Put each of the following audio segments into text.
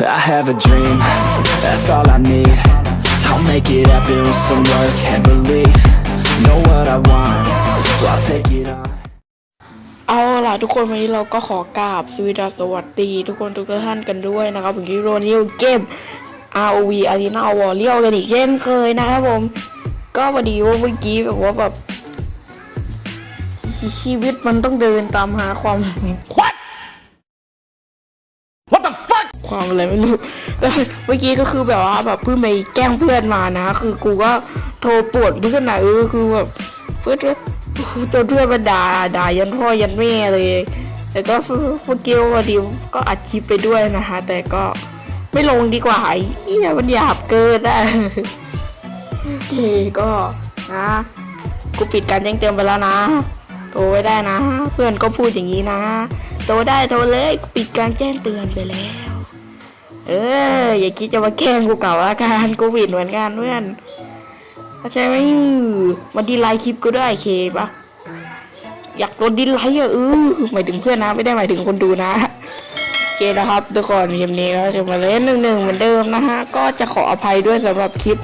I have a dream, that's all I need I'll make it happen with some work and belief Know what I want, so I'll take it on เอาล่ะทุกคนวันนี้เราก็ขอกราบสวีดาสวัสดีทุกคนทุกท่านกันด้วยนะครับผมที่โรนิวเกม ROV Arena Warrior กันอีกเช่นเคยนะครับผม ก็พอดีว่าเมื่อกี้แบบว่าแบบชีวิตมันต้องเดินตามหาความควัด ความอะไรไม่รู้ก็เมื่อกี้ก็คือแบบว่าแบบเพิ่งไปแกล้งเพื่อนมานะ คือกูก็โทรปวดเพื่อนนะเออคือแบบเพื่อนจนเพื่อนมาด่าด่ายันพ่อยันแม่เลย แต่ก็เมื่อกี้พอดีก็อัดคลิปไปด้วยนะคะ แต่ก็ไม่ลงดีกว่าไอ้เหี้ยมันหยาบเกินอะโอเคก็นะกูปิดการแจ้งเตือนไปแล้วนะโทรไว้ได้นะ เพื่อนก็พูดอย่างนี้นะโทรได้โทรเลยปิดการแจ้งเตือนไปแล้ว เออ อย่าคิดจะมาแกล้งกูเก่าอาการโควิดเหมือนกันเพื่อนเข้าใจไหมมาดีไลค์คลิปกูด้วยเคปะอยากโดนดีไลค์อะเออหมายถึงเพื่อนนะไม่ได้หมายถึงคนดูนะโอเคนะครับทุกคนคลิปนี้ก็จะมาเล่นหนึ่งหนึ่งเหมือนเดิมนะฮะก็จะขออภัยด้วยสำหรับคลิป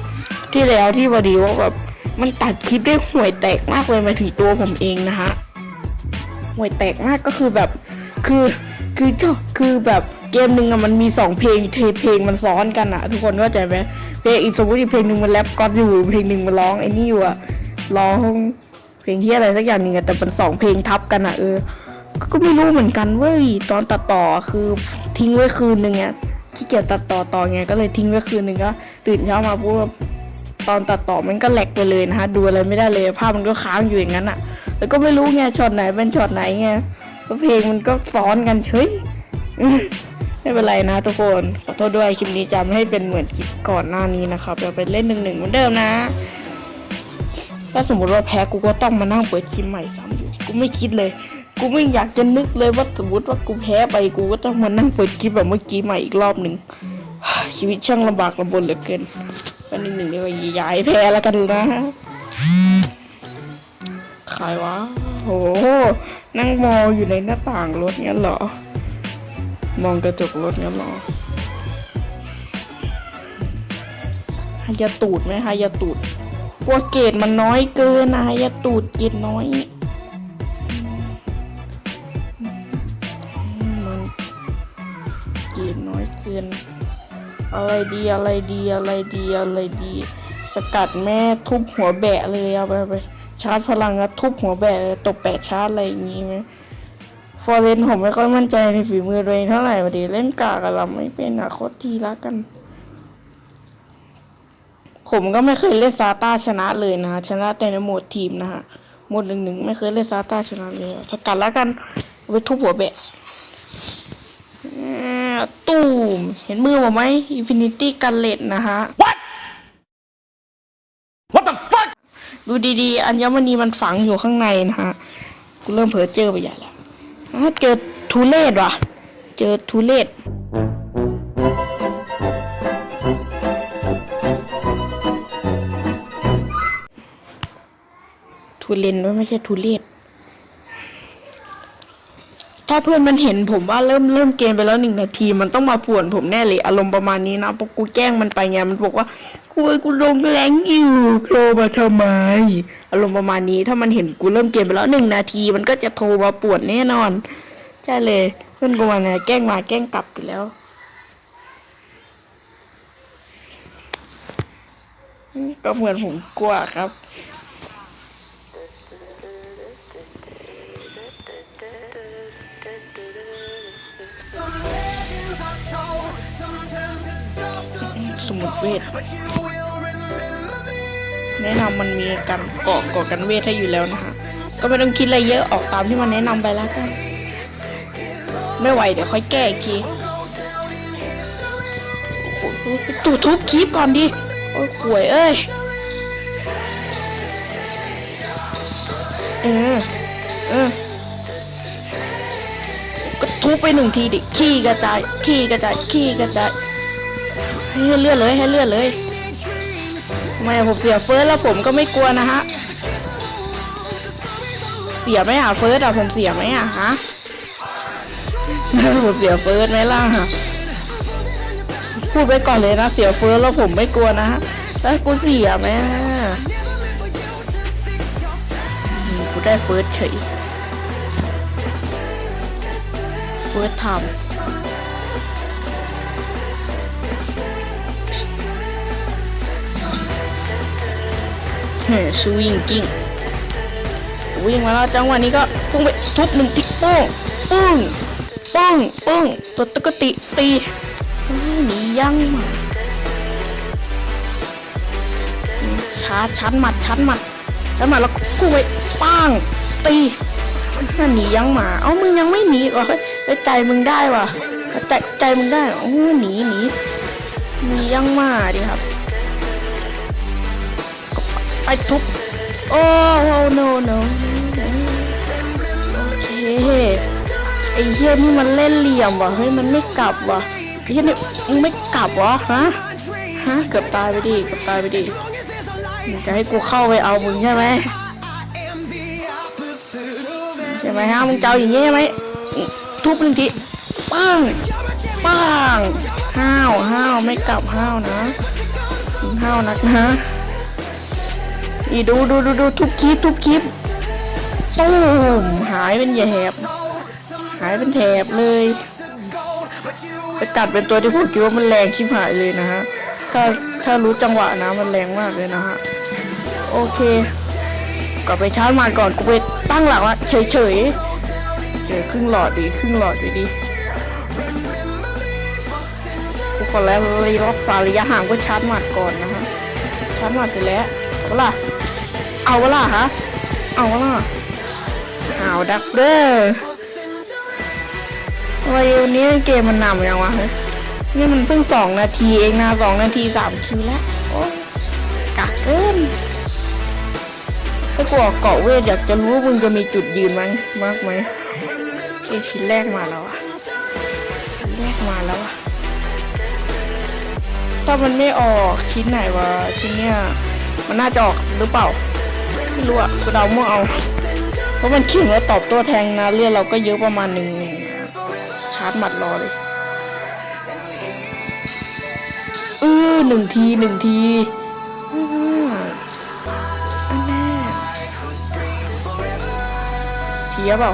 ที่แล้วที่พอดีว่าแบบมันตัดคลิปได้ห่วยแตกมากเลยหมายถึงตัวผมเองนะฮะห่วยแตกมากก็คือแบบคือคือเจ้าคือแบบ เกมหนึ่งอะมันมีสองเพลงเทเพลงมันซ้อนกันอะทุกคนเข้าใจไหมเพลงอีกสมมติอีกเพลงหนึ่งมันแรปก็อยู่เพลงหนึ่งมันร้องไอ้นี่อยู่อะร้องเพลงที่อะไรสักอย่างหนึ่งอะแต่เป็นสองเพลงทับกันอะเออ ก็ไม่รู้เหมือนกันเว้ยตอนตัดต่อคือทิ้งไว้คืนหนึ่งอะขี้เกียจตัดต่อต่อไงก็เลยทิ้งไว้คืนหนึ่งก็ตื่นเช้ามาปุ๊บตอนตัดต่อมันก็แหลกไปเลยนะฮะดูอะไรไม่ได้เลยภาพมันก็ค้างอยู่อย่างนั้นอะแล้วก็ไม่รู้ไงช็อตไหนเป็นช็อตไหนไงก็เพลงมันก็ซ้อนกันเฉย ไม่เป็นไรนะทุกคนขอโทษด้วยคลิปนี้จะไม่ให้เป็นเหมือนคลิปก่อนหน้านี้นะครับเราไปเล่นหนึ่งหนึ่งเหมือนเดิมนะถ้าสมมติว่าแพ้กูก็ต้องมานั่งเปิดคลิปใหม่ซ้ำอยู่กูไม่คิดเลย กูไม่อยากจะนึกเลยว่าสมมติว่ากูแพ้ไปกูก็ต้องมานั่งเปิดคลิปแบบเมื่อกี้ใหม่อีกรอบหนึ่งชีวิตช่างลำบากลำบนเหลือเกินวันนึ่งหนึ่งเดียวย้ายแพ้แล้วกันนะใครวะโหนั่งมองอยู่ในหน้าต่างรถงั้นเหรอ มองกระจกรถงั้นหรอหายาตูดไหมหายาตูดกลัวเกรดมันน้อยเกินนะหายาตูดเกรดน้อยมันเกรดน้อยเกิน อะไรดีอะไรดีอะไรดีอะไรดี สกัดแม่ทุบหัวแบะเลยเอาไปไปชาร์จพลังแล้วทุบหัวแบะตบแปะชาร์จอะไรอย่างงี้ไหม ฟอร์เรนผมไม่ค่อยมั่นใจในฝีมือตัวเองเท่าไหร่พอดีเล่นกากกับเราไม่เป็นอะโคตรทีละกัน ผมก็ไม่เคยเล่นซาต้าชนะเลยนะฮะชนะแต่ในโหมดทีมนะฮะโหมดหนึ่งหนึ่งไม่เคยเล่นซาต้าชนะเลยสกัดแล้วกันเอาไปทุบหัวแบะอ่าตูมเห็นมือผมไหม Infinity กันเลตนะฮะ What? What the fuck? ดูดีๆ อัญมณีมันฝังอยู่ข้างในนะฮะ กูเริ่มเผลอเจอไปใหญ่แล้วอ่า เจอทูเลตว่ะ เจอทูเลตทูเลนด้วยไม่ใช่ทูเลต ถ้าเพื่อนมันเห็นผมว่าเริ่มเริ่มเกมไปแล้วหนึ่งนาที มันต้องมาป่วนผมแน่เลยอารมณ์ประมาณนี้นะเพราะกูแกล้งมันไปไงมันบอกว่ากูกูลงแรงอยู่โทรมาทำไมอารมณ์ประมาณนี้ถ้ามันเห็นกูเริ่มเกมไปแล้วหนึ่งนาที มันก็จะโทรมาป่วนแน่นอน ใช่เลย เพื่อนกูมาเนี่ยแกล้งมาแกล้งกลับไปแล้วก็เหมือนผมกลัวครับ เวท but you will remember me. แนะนำมันมีกันเกาะเกาะกันเวทให้อยู่แล้วนะฮะก็ไม่ต้องคิดอะไรเยอะออกตามที่มันแนะนำไปแล้วกัน ไม่ไหวเดี๋ยวค่อยแก้อีกทีโอ้โหตู่ทุบคลิปก่อนดิ โอ้ยขวยเอ้ย เออ เออ ก็ทุบไปหนึ่งทีดิ ขี้กระจาย ขี้กระจาย ขี้กระจาย ให้เลือดเลยให้เลือดเลยไม่ผมเสียเฟิร์สแล้วผมก็ไม่กลัวนะฮะ เสียไหมอะเฟิร์สอะผมเสียไหมอะฮะ ผมเสียเฟิร์สไหมล่ะพูดไว้ก่อนเลยนะเสียเฟิร์สแล้วผมไม่กลัวนะแล้วกูเสียไหมอืมกูได้เฟิร์สเฉย เฟิร์สทำ เฮ้สวิงกิ้งวิ่งมาแล้วจังหวะนี้ก็พุ่งไปทุบหนึ่งทีโป้งปึ้งปึ้งปึ้งตัวตะกติตีหนียังมาชาร์จชั้นหมัดชั้นหมัดชั้นหมัดแล้วก็พุ่งไปป้างตีนั่นหนียังหมา เอ้ามึงยังไม่หนีเหรอเฮ้ยใจมึงได้ว่ะใจใจมึงได้โอ้หนีหนีหนียังหมาดิครับ ไปทุบโอ้โห no no โอเคไอ้เหี้ยนี่มันเล่นเหลี่ยมว่ะเฮ้ยมันไม่กลับว่ะไอ้เหี้ยนี่มึงไม่กลับวะฮะฮะเกือบตายไปดิเกือบตายไปดิมึงจะให้กูเข้าไปเอามึงใช่ไหมใช่ไหมฮะมึงจะเอาอย่างงี้ใช่ไหมทุบหนึ่งทีปังปังห้าวห้าวไม่กลับห้าวนะห้าวนักนะ นี่ดูดูดูดูทุบคลิปทุบคลิปตูมหายเป็นแถบหายเป็นแถบเลยไปกัดเป็นตัวที่ผมคิดว่ามันแรงชิบหายเลยนะฮะถ้าถ้ารู้จังหวะนะมันแรงมากเลยนะฮะโอเคก็ไปชาร์จมาก่อนกูไปตั้งหลักว่าเฉยเฉยเดี๋ยวครึ่งหลอดดีครึ่งหลอดดีดีกูขอแล้วรีรักษาระยะห่างก็ชาร์จมัดก่อนนะฮะชาร์จมัดไปแล้วเอาล่ะ เอาล่ะฮะ เอาล่ะเอาดักเด้อวันนี้เกมมันนำยังวะเนี่มันเพิ่งสองนาทีเองนะสองนาทีสามคิวแล้วโอ้กากเกินถ้ากลัวเกาะเวทอยากจะรู้ว่ามึงจะมีจุดยืนมั้งมากไหมเอชิ้นแรกมาแล้วอะชิ้นแรกมาแล้วอะถ้ามันไม่ออกชิ้นไหนวะชิ้นเนี้ยมันน่าจะออกหรือเปล่า ไม่รู้อะกูเดาเมั่วเอา เพราะมันขิงแล้วตอบโต้แทงนะเลือดเราก็เยอะประมาณหนึ่งชาร์จหมัดรอเลยเออหนึ่งทีหนึ่งทีอันแน่ทีอะเปล่า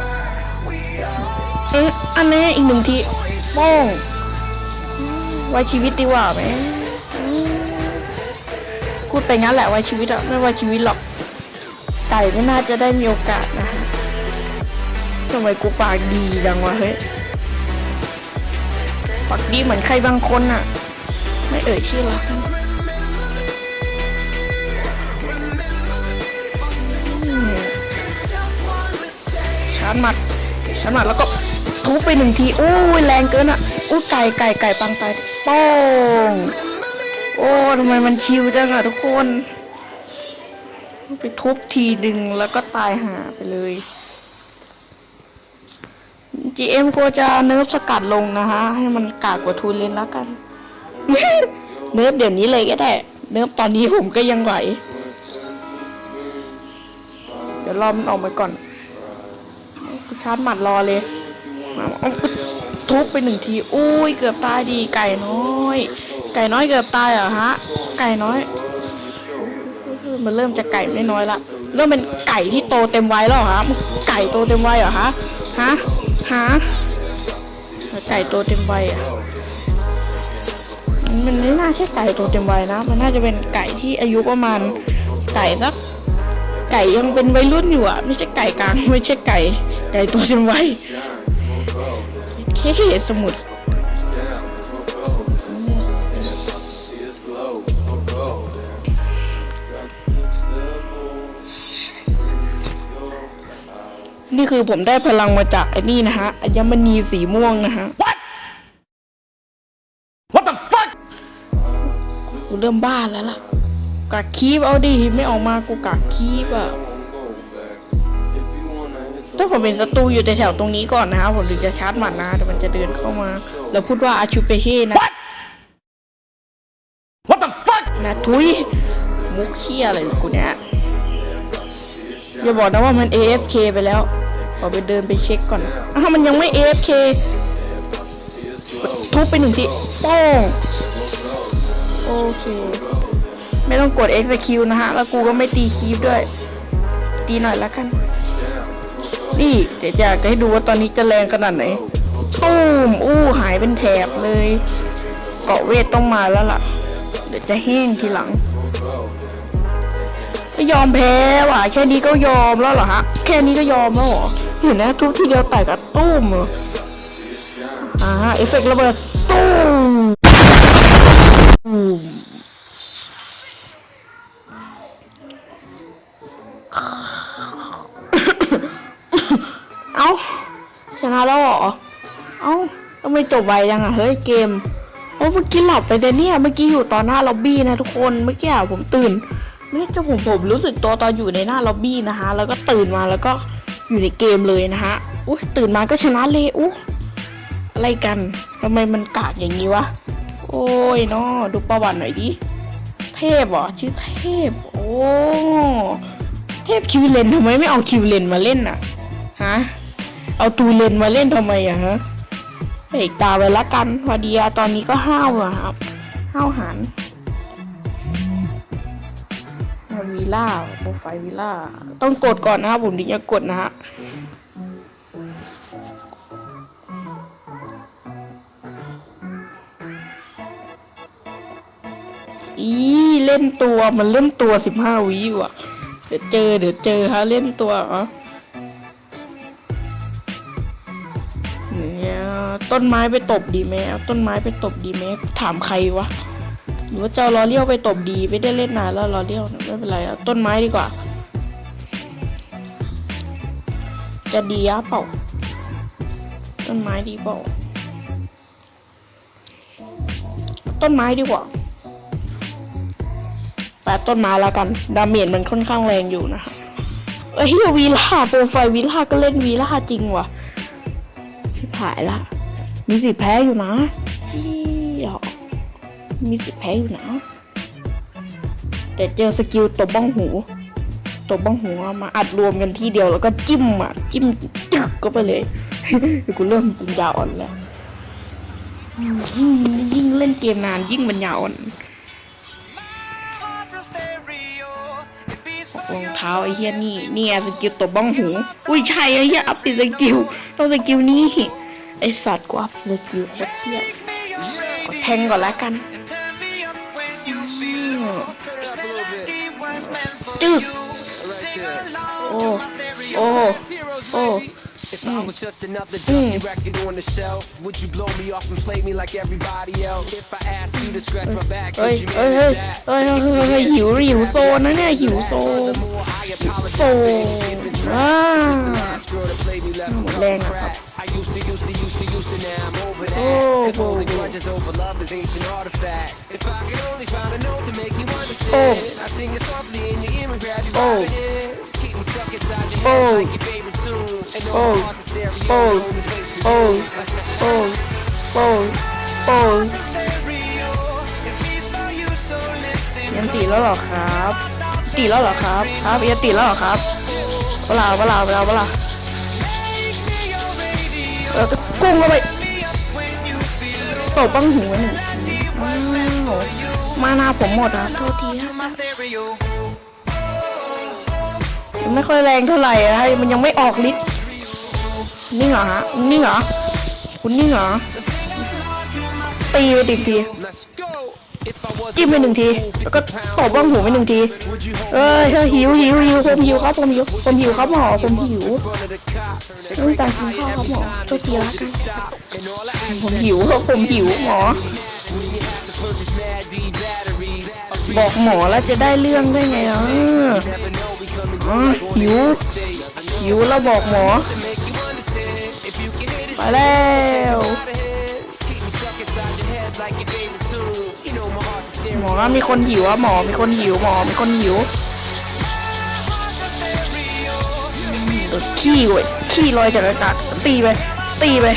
เอ๊ะอันแน่อีกหนึ่งทีโป้งไว้ชีวิตดีกว่าไหมพูดไปงั้นแหละไว้ชีวิตอะไม่ไว้ชีวิตหรอก ไก่ไม่น่าจะได้มีโอกาสนะฮะทำไมกูปากดีจังวะเฮ้ยปากดีเหมือนใครบางคนอะไม่เอ่ยชื่อละอืมชาร์จหมัดชาร์จหมัดแล้วก็ทุบไปหนึ่งทีอู้ยแรงเกินอะอู้ไก่ไก่ไก่ปังตายโป้งโอ้ทำไมมันชิวจังอะทุกคน ไปทุบทีหนึ่งแล้วก็ตายหาไปเลย GM ก็จะเนิร์ฟสกัดลงนะฮะ ให้มันกากกว่าทูนเลนแล้วกัน เนิร์ฟเดี๋ยวนี้เลยก็ได้ เนิร์ฟตอนนี้ผมก็ยังไหว เดี๋ยวรอมันออกมาก่อนชาร์จหมัดรอเลย ทุบไปหนึ่งที อุ้ย เกือบตายดีไก่น้อย ไก่น้อยเกือบตายเหรอฮะ ไก่น้อย มันเริ่มจะไก่ไม่น้อยละ เริ่มเป็นไก่ที่โตเต็มวัยแล้วเหรอฮะไก่โตเต็มวัยเหรอฮะ ฮะ ฮะ ไก่โตเต็มวัยอะ มันไม่น่าใช่ไก่โตเต็มวัยนะ มันน่าจะเป็นไก่ที่อายุประมาณไก่สัก ไก่ยังเป็นวัยรุ่นอยู่อะ ไม่ใช่ไก่กลาง ไม่ใช่ไก่ ไก่โตเต็มวัยแค่สมุด นี่คือผมได้พลังมาจากไอ้นี่นะฮะอัญมณีสีม่วงนะฮะ What the fuck? กูเริ่มบ้าแล้วล่ะกักคีบเอาดิไม่ออกมากูกักคีบอะถ้าผมเป็นศัตรูอยู่แถวๆตรงนี้ก่อนนะฮะผมถึงจะชาร์จหมัดนะแต่มันจะเดินเข้ามา แล้วพูดว่าอาชูเปเฮนะ What the fuck? นะทุยมุกเขี้ยอะไรของกูเนี่ยอย่าบอกนะว่ามัน AFK ไปแล้ว ขอไปเดินไปเช็คก่อนอ้าวมันยังไม่ AFK ทุบทุบไปหนึ่งทีโป้งโอเค ไม่ต้องกด execute นะฮะ แล้วกูก็ไม่ตีคีฟด้วย ตีหน่อยละกัน นี่เดี๋ยวจะอยากจะให้ดูว่าตอนนี้จะแรงขนาดไหนตูมอู้หายเป็นแถบเลย เกาะเวทต้องมาแล้วล่ะ เดี๋ยวจะแห้งทีหลัง ไม่ยอมแพ้ว่ะแค่นี้ก็ยอมแล้วเหรอฮะ แค่นี้ก็ยอมแล้วเหรอเห็นนะทุกทีเดียวแตกกระตุ้มอ่าเอฟเฟกต์ระเบิดตุ้มตุ้มเอ้าชนะแล้วเหรอ เอ้าทำไมจบไวจังอะเฮ้ยเกมโอ้เมื่อกี้หลับไปแต่เนี่ยเมื่อกี้อยู่ตอนหน้าล็อบบี้นะทุกคนเมื่อกี้ผมตื่น ไม่ใช่ผมผมรู้สึกตัวตอนอยู่ในหน้าล็อบบี้นะคะ แล้วก็ตื่นมาแล้วก็อยู่ในเกมเลยนะฮะอุ้ยตื่นมาก็ชนะเลยอู้อะไรกันทำไมมันกากอย่างนี้วะ โอ้ยเนาะดูประวัติหน่อยดิ เทพเหรอชื่อเทพ โอ้เทพคิวเลนทำไมไม่เอาคิวเลนมาเล่นอะฮะเอาตูเลนมาเล่นทำไมอะฮะเอกตาไปละกัน พอดีอะตอนนี้ก็ห้าวอะครับห้าวหัน ล่าโปรไฟล์วิลล่าต้องกดก่อนนะครับผมถึงจะกดนะฮะอีเล่นตัวมันเล่นตัวสิบห้าวิว่ะ เดี๋ยวเจอเดี๋ยวเจอฮะเล่นตัวเหรอเนี่ยต้นไม้ไปตบดีไหมเอาต้นไม้ไปตบดีไหมถามใครวะ หรือว่าจะเอาลอเลี้ยวไปตบดีไม่ได้เล่นนานแล้วลอเลี้ยวไม่เป็นไรต้นไม้ดีกว่า จะดีอะเปล่า ต้นไม้ดีเปล่า ต้นไม้ดีกว่าแปดต้นไม้แล้วกัน ดาเมจมันค่อนข้างแรงอยู่นะคะเอ้ยวีล่าโปรไฟล์วีล่าก็เล่นวีล่าจริงว่ะชิบหายละ มีสิแพ้อยู่นะ มีสิทธิ์แพ้อยู่นะแต่เจอสกิลตบบ้องหูตบบ้องหูเอามาอัดรวมกันที่เดียวแล้วก็จิ้มอะจิ้มจึกก็ไปเลยกูเริ่มปัญญาอ่อนแล้วยิ่งเล่นเกมนานยิ่งปัญญาอ่อนรองเท้าไอ้เหี้ยนี่นี่สกิลตบบ้องหู อุ้ยใช่ไอ้เหี้ยอัพติดสกิลต้องสกิลนี้ไอสัตว์กูอัพสกิลโคตรเหี้ยกดแทงก่อนละกัน Dude. you. Sing along Oh. to my stereo. โอ้โอ้ If I was just another dusty record on the shelf, would you blow me off and play me like everybody else? If I asked you to scratch my back, เฮ้ย could you เฮ้ยเฮ้ย manage that? เฮ้ยเฮ้ยเฮ้ยเฮ้ยหิวหิวโซนนะเนี่ยหิวโซน Furthermore, I apologize โซ for น any skipping ว้า tracks. Since the last girl that played me left a แรง couple อะครับ cracks. I used to, used to, used to, used to, now I'm over Oh, that. Cause holding oh, oh. grudges over love is ancient artifacts. If I could only find a note to make you Oh. understand, I sing it softly in your ear and grab you Oh. by the ears. Keep me stuck inside your Oh. head like your favorite tune. And know Oh. my heart's a stereo, Oh. the only place for you. โอ้โอ้โอ้โอ้ Stereo. It beats for you, so listen. ยันตีแล้วเหรอครับ ตีแล้วเหรอครับ ครับยันตีแล้วเหรอครับเวลาเวลาเวลาเวลา เราจะกุ้งเข้าไปตบบ้างหูหนึ่งว้าวมานาผมหมดอะโทษทีมันไม่ค่อยแรงเท่าไหร่อะให้มันยังไม่ออกฤทธิ์นิ่งเหรอฮะนิ่งเหรอคุณนิ่งเหรอตีไปดีกที จิ้มไปหนึ่งที แล้วก็ตบบ้างหูไปหนึ่งทีเอ้ยเฮ้ยหิวหิวหิวผมหิวครับผมหิวผมหิวครับหมอผมหิวต้องตามกินข้าวครับหมอตัวทีละกันผมหิวครับผมหิวหมอ บอกหมอแล้วจะได้เรื่องได้ไงอะ Never know we coming อ๋อหิวหิวแล้วบอกหมอไปแล้ว หมอมีคนหิวอะหมอมีคนหิวหมอมีคนหิวขี้เว้ยขี้ลอยจากอากาศตีไปตีไป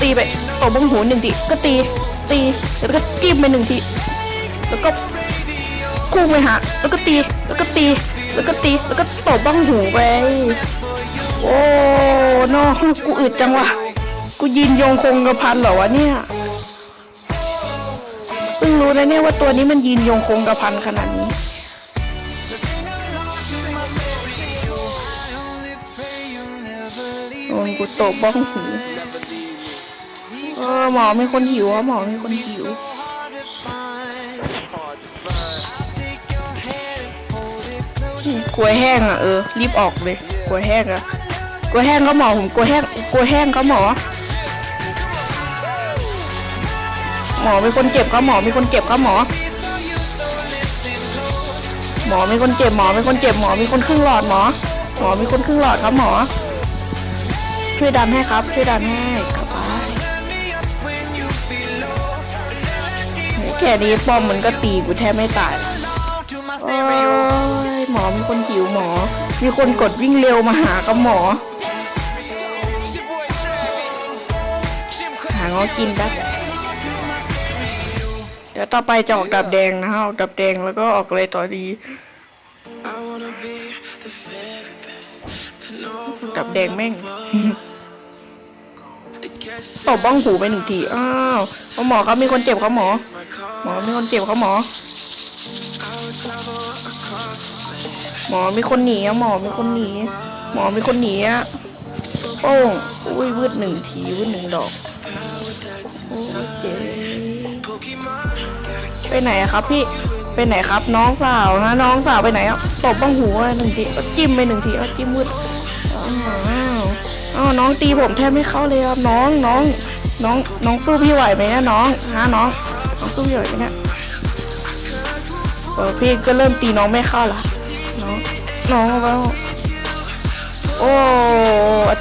ตีไปตบบ้งหูหนึ่งทีก็ตีตีแล้วก็จิ้มไปหนึ่งทีแล้วก็พุ่งไปหาแล้วก็ตีแล้วก็ตีแล้วก็ตีแล้วก็ตบบ้างหูไปโอ้นอกูอึดจังวะกูยินยงคงกระพันเหรอวะเนี่ย รู้นะเนี่ยว่าตัวนี้มันยืนยงคงกระพันขนาดนี้โดนกูตบบ้องหูเออหมอมีคนหิวอะหมอมีคนหิวกล้วยแห้งอะเออรีบออกเลยกล้วยแห้งอะกล้วยแห้งก็หมอผมกล้วยแห้งกล้วยแห้งก็หมอ หมอมีคนเจ็บก็หมอมีคนเจ็บก็หมอ หมอมีคนเจ็บหมอมีคนเจ็บหมอมีคนครึ่งหลอดหมอ หมอมีคนครึ่งหลอดครับหมอ ช่วยดันให้ครับ ช่วยดันให้กลับไปแค่นี้ป้อมมันก็ตีกูแทบไม่ตายโอ้ยหมอมีคนหิวหมอ มีคนกดวิ่งเร็วมาหากับหมอ หาเงอกินแป๊บ ดี๋ยวต่อไปจะออกดับแดงนะฮะออกดับแดงแล้วก็ออกอะไรต่อดีดับแดงแม่งตบบ้องหูไปหนึ่งที อ้าวเอาหมอครับมีคนเจ็บครับหมอ หมอมีคนเจ็บครับหมอ หมอมีคนหนีอะหมอมีคนหนี หมอมีคนหนีอะโป้งอุ้ยวืดหนึ่งทีวืดหนึ่งดอก โอ้ยเจ๊ ไปไหนครับพี่ไปไหนครับน้องสาวนะน้องสาวไปไหนอะตบบ้างหูไปหนึ่งทีจิ้มไปหนึ่งทีจิ้มวืดอ้าวอ้าวน้องตีผมแทบไม่เข้าเลยครับน้องน้องน้องน้องสู้พี่ไหวไหมเนี่ยน้องฮะน้องน้องสู้พี่ไหวไหมเนี่ยเออพี่ก็เริ่มตีน้องไม่เข้าละน้องน้องเบาโอ้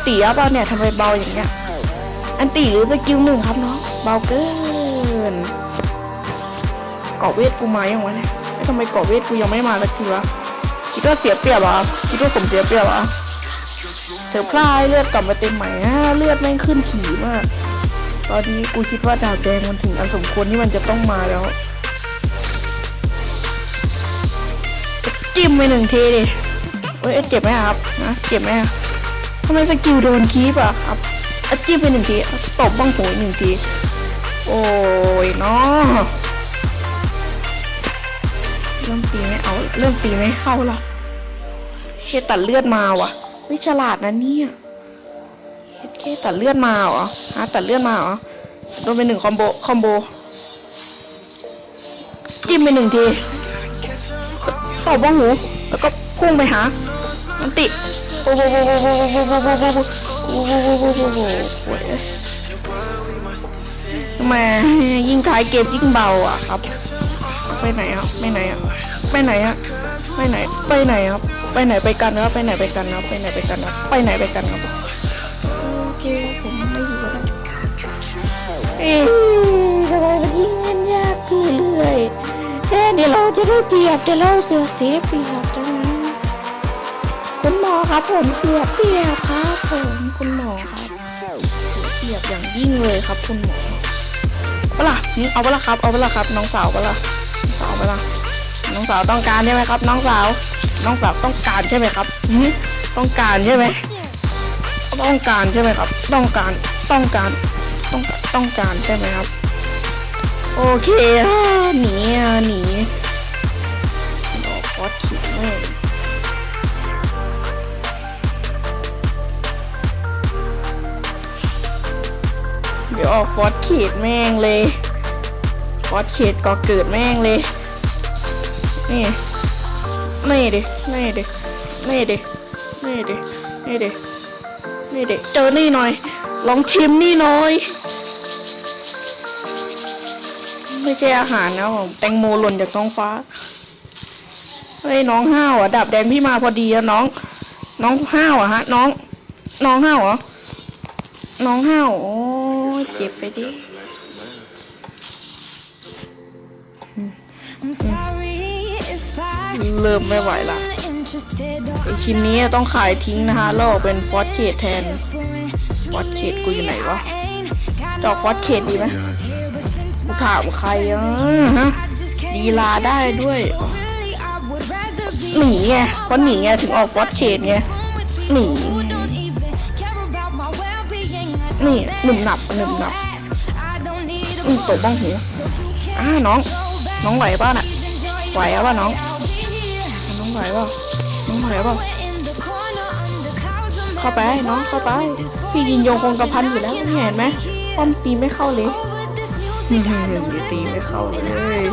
ติอะเปล่าเนี่ยทำไมเบาอย่างเงี้ยอันตีหรือสกิลหนึ่งครับน้องเบาเกิน เกาะเวทกูมายังวะเนี่ยทำไมเกาะเวทกูยังไม่มาสักทีวะคิดว่าเสียเปรียบเหรอคิดว่าผมเสียเปรียบเหรอเซอร์ไพรส์เลือดกลับมาเต็มใหม่อะเลือดแม่งขึ้นขี่มาก ตอนนี้กูคิดว่าดาวแดงมันถึงอันสมควรที่มันจะต้องมาแล้วจิ้มไปหนึ่งทีดิเอ้ยเจ็บไหมครับนะเจ็บไหมอะทำไมสกิลโดนคีบอะครับจิ้มไปหนึ่งทีอ่ตบบ้างหูอีกหนึ่งที โอ้ยเนาะ เริ่มตีไม่เอาเริ่มตีไม่เข้าละเฮดตัดเลือดมาว่ะวิฉลาดนะเนี่ยเฮดเคตัดเลือดมาเหรอฮะตัดเลือดมาเหรอโดนไปหนึ่งคอมโบคอมโบจิ้มไปหนึ่งทีตบบ้างหูแล้วก็พุ่งไปหาอันติโอ้โหโอ้โหโอ้โหโอ้โหโอ้โหโอ้โหโอ้โหโอ้โหทำไมยิ่งท้ายเกมยิ่งเบาอะครับ ไปไหนอะไปไหนอะไปไหนอะไปไหนไปไหนครับไปไหนไปกันครับไปไหนไปกันครับไปไหนไปกันครับไปไหนไปกันครับโอเคผมไม่อยู่แล้วเอ๊ะทำไมมันยิ่งเล่นยากขึ้นเรื่อยแค่เดี๋ยวเราจะได้เปรียบเดี๋ยวเราเสียเสียเปรียบจังคุณหมอครับผมเสียเปรียบครับผมคุณหมอครับเสียเปรียบอย่างยิ่งเลยครับคุณหมอเปล่ะเอาเปล่ะครับเอาเปล่ะครับ น้องสาวเปล่ะ สาวเปละน้องสาวต้องการใช่ไหมครับ น้องสาว น้องสาวต้องการใช่ไหมครับหืมต้องการใช่ไหมต้องการใช่ไหมครับ ต้องการต้องการต้องต้องการใช่ไหมครับ โอเคหนีหนีดอกคอสขิดแม่งเดี๋ยวออกฟอสเขตแม่งเลย ฟอสเขตก็เกิดแม่งเลย นี่ นี่ดิ นี่ดิ นี่ดิ นี่ดิ นี่ดิ นี่ดิ เจอนี่หน่อย ลองชิมนี่หน่อย ไม่ใช่อาหารนะผมแตงโมหล่นจากท้องฟ้า เฮ้ยน้องห้าวอะดับแดงพี่มาพอดีอะน้อง น้องห้าวอะฮะ น้อง น้องห้าวเหรอ น้องห้าว โอ้เจ็บไปดิ เริ่มไม่ไหวละ interested ไอชิ้นนี้ต้องขายทิ้งนะคะแล้วออกเป็นฟอสเชดแทน ฟอสเชดกูอยู่ไหนวะจอกฟอสเชดดีไหมกูถามใครอะฮะดีลาได้ด้วยหนีไงเพราะหนีไงถึงออกฟอสเชดไงหนีนี่หนุ่มหนับหนุ่มหนับอืมตบบ้องหูอ่าน้อง น้องไหวป่ะน่ะไหวอะป่ะน้องน้องไหวป่ะน้องไหวป่ะเข้าไปน้องเข้าไปพี่ยินยงคงกระพันอยู่แล้วเห็นไหมป้อมตีไม่เข้าเลยตีตีไม่เข้าเลย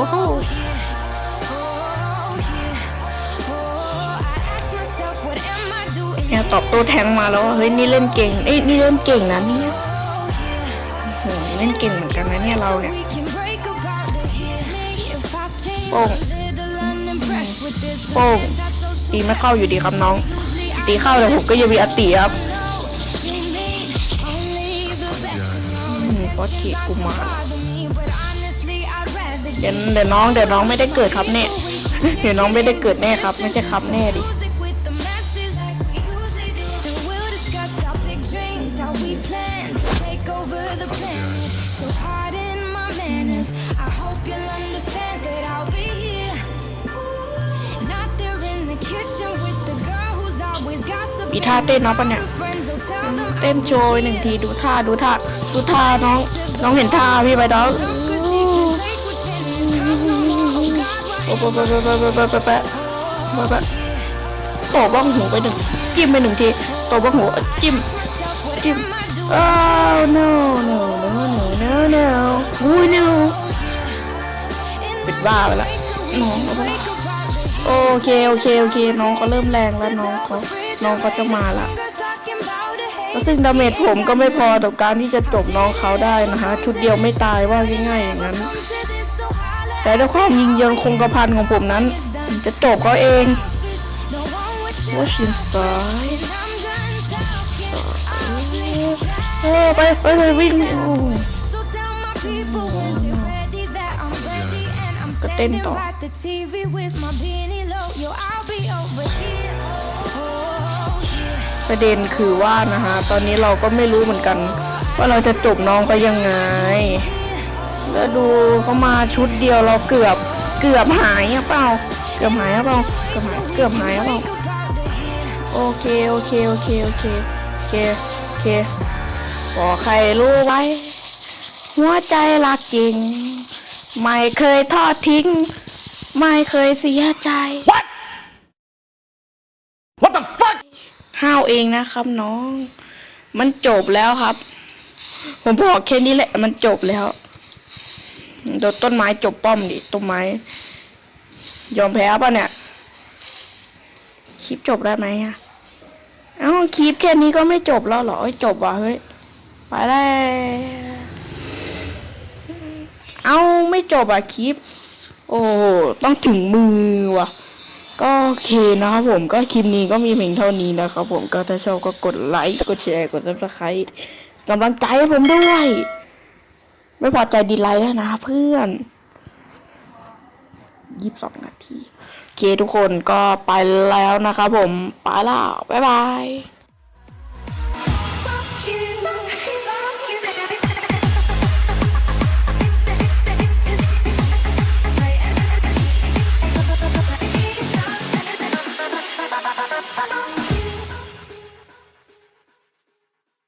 ว้าวเนี่ยตอบโต้แทงมาแล้วว่าเฮ้ยนี่เล่นเก่งเอ้ยนี่เล่นเก่งนะเนี่ยโหเล่นเก่งเหมือนกันนะเนี่ยเราเนี่ยโป้งโป้งตีไม่เข้าอยู่ดีครับน้อง ตีเข้าแต่ผมก็ยังมีอติครับอืมฟอสเกตกูมาเดี๋ยวเดี๋ยวน้องเดี๋ยวน้องไม่ได้เกิดครับเนี่ยเดี๋ยวน้องไม่ได้เกิดแน่ครับ ไม่ใช่ครับแน่ดิ มีท่าเต้นน้องปะเนี่ย เต้นโชยหนึ่งทีดูท่าดูท่าดูท่าน้อง น้องเห็นท่าพี่ไปดองโอ้โหโอ้โหโอ้โหโอ้โหโอ้โหตบบ้องหูไปหนึ่งจิ้มไปหนึ่งทีตบบ้องหูจิ้มจิ้ม oh no no no no no no oh no ปิดบ้าไปละน้องโอเคโอเคโอเคน้องเขาเริ่มแรงแล้วน้องเขา น้องเขาจะมาละ Talking about a hate. แล้วซึ่งดาเมจผมก็ไม่พอต่อการที่จะจบน้องเขาได้นะคะชุดเดียวไม่ตายว่าง่ายๆอย่างนั้น To this, so holla แต่ด้วยความยิงยงคงกระพันของผมนั้นผมจะจบเขาเอง No one would you ว่าชินซ้าย I'm done talking. I'll เออไปไปไปวิ่งโอ้ So tell my people when they're ready that I'm ready and I'm ก็เต้น standing ต่อ ประเด็นคือว่านะฮะตอนนี้เราก็ไม่รู้เหมือนกัน ว่าเราจะจบน้องเขายังไง แล้วดูเขามาชุดเดียวเราเกือบเกือบหายอะเปล่า เกือบหายอะเปล่า เกือบหายเกือบหายอะเปล่า โอเคโอเคโอเคโอเคโอเคโอเคบอกใครรู้ไว้ หัวใจรักจริง ไม่เคยทอดทิ้ง ไม่เคยเสียใจ What ห้าวเองนะครับน้อง มันจบแล้วครับ ผมบอกแค่นี้แหละ มันจบแล้วโดนต้นไม้จบป้อมดิต้นไม้ ยอมแพ้ป่ะเนี่ยคลิปจบได้ไหมอะเอ้าคลิปแค่นี้ก็ไม่จบแล้วเหรอจบว่ะเฮ้ยไปแล้วเอ้าไม่จบอะคลิป โอ้ต้องถึงมือว่ะ ก็โอเคนะครับผมก็คลิปนี้ก็มีเพียงเท่านี้นะครับผมก็ถ้าชอบก็กดไลค์กดแชร์กดซับสไครต์กำลังใจให้ผมด้วย ไม่พอใจดีไลค์แล้วนะเพื่อนยี่สิบสองนาที โอเคทุกคนก็ไปแล้วนะครับผม ไปแล้ว บ๊ายบาย